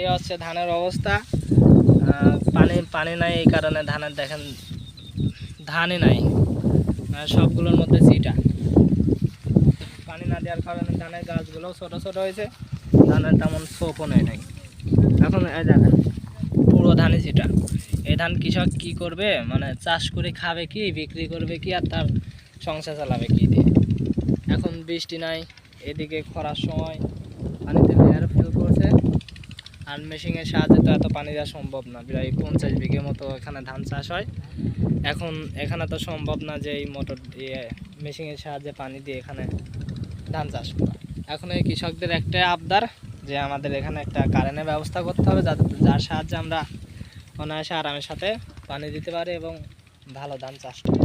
এই হচ্ছে ধানের অবস্থা। পানি পানি নাই এই কারণে ধানের দেখেন, ধানই নাই। সবগুলোর মধ্যে চিটা পানি না দেওয়ার কারণে ধানের গাছগুলো ছোট ছোট হয়েছে, ধানের তেমন সোপও নেই নাই। এখন এই দেখেন, পুরো ধানই চিটা এই ধান কৃষক কি করবে? মানে চাষ করে খাবে কি, বিক্রি করবে কি, আর তার সংসার চালাবে কি দিয়ে? এখন বৃষ্টি নাই, এদিকে খরার সময়, পানিতে আর মেশিনের সাহায্যে তো এত পানি দেওয়া সম্ভব না। প্রায় পঞ্চাশ বিঘে মতো এখানে ধান চাষ হয়। এখন এখানে তো সম্ভব না যে এই মোটর দিয়ে মেশিনের সাহায্যে পানি দিয়ে এখানে ধান চাষ করা। এখন এই কৃষকদের একটাই আবদার যে আমাদের এখানে একটা কারেন্টের ব্যবস্থা করতে হবে যাতে যার সাহায্যে আমরা অনায়াসে আরামের সাথে পানি দিতে পারি এবং ভালো ধান চাষ করি।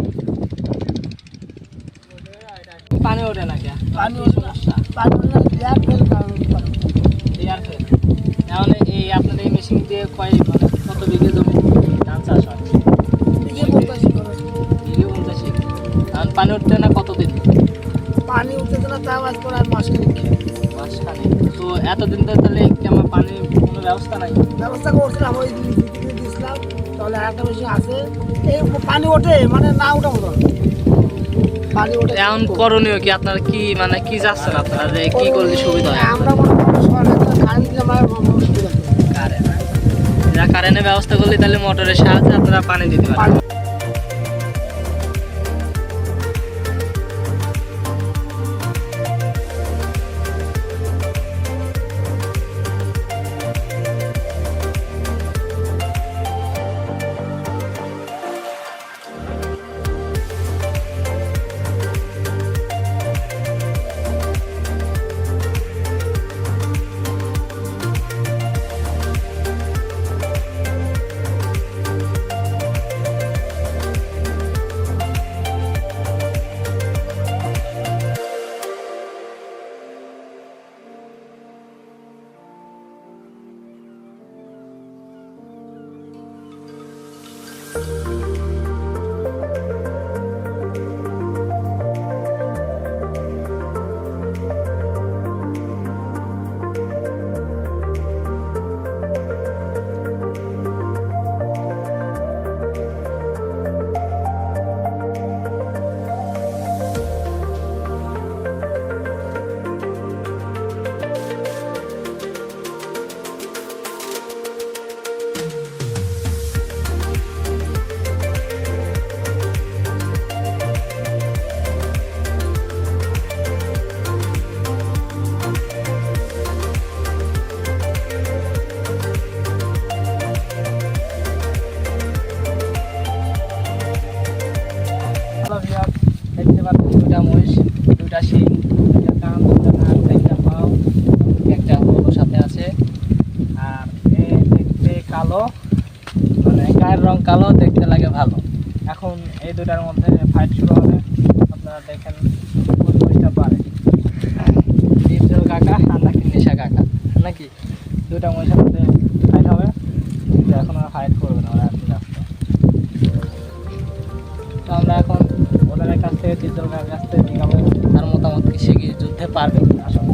পানি ওঠে না কে পানি ওঠে না। পানি ওঠে না, লেয়ার ফেল কারণ পানি। লেয়ার ফেল এখন এই আপনাদের এই মেশিন দিয়ে কয় মানে কত বিঘে জমি? ধান চাষ হয়। বিঘে পঞ্চাশ এখন পানি উঠতে না কতদিন? পানি উঠতেছে না তাও আজ করে আর মাস খানিক। মাসখানে তো এতদিন তো তাহলে কি আমার পানির কোনো ব্যবস্থা নাই? ব্যবস্থা করছিলাম ওই দিন দিয়েছিলাম। তাহলে একটা মেশিন আছে। এই পানি ওঠে মানে না ওঠা মতো। পানি ওঠে। এখন করণীয় কি? আপনারা কি মানে কি যাচ্ছেন আপনারা? যে কি করলে সুবিধা হয়? আমরা মনে করি সরকার কারেন্ট দিলে আমার আমার সুবিধা। কারেন্ট। কারেন্টের ব্যবস্থা করলে তাহলে মোটরের সাহায্যে আপনারা পানি দিতে পারেন দেখতে পাচ্ছেন দুইটা মহিষ, দুইটা শিং, দুইটা কান দুইটা নাক একটা পাও, একটা হলো সাথে আছে। আর এ দেখতে কালো মানে গায়ের রং কালো, দেখতে লাগে ভালো। এখন এই দুটার মধ্যে ফাইট শুরু হবে। আপনারা দেখেন কোন মহিষটা পারে। ডিপজল কাকা, আর নাকি নেশা কাকা। নাকি? দুটা মহিষের মধ্যে ফাইট হবে। এখন আর ফাইট কার কাছ থেকে তার মতামত কি সে কি যুদ্ধে পারবে? আসলে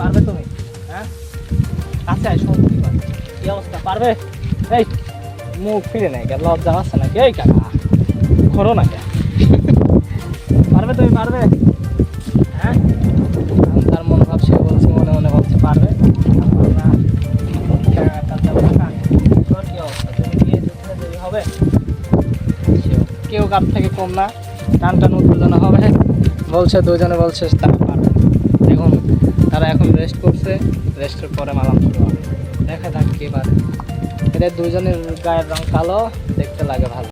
পারবে তুমি? হ্যাঁ? কাছে আয় শোন কি অবস্থা? পারবে? এই মুখ ফিরে নাই কেন লজ্জা নাকি? এই কাকা না কেন পারবে তুমি পারবে? হবে। কেউ কার থেকে কম না। টান টান উত্তেজনা হবে। বলছে, দুজনে বলছে তারা পারবে এখন তারা এখন রেস্ট করছে। রেস্টের পরে মালাম শুরু হবে দেখা যাক কে পারে এদের দুজনের গায়ের রং কালো, দেখতে লাগে ভালো।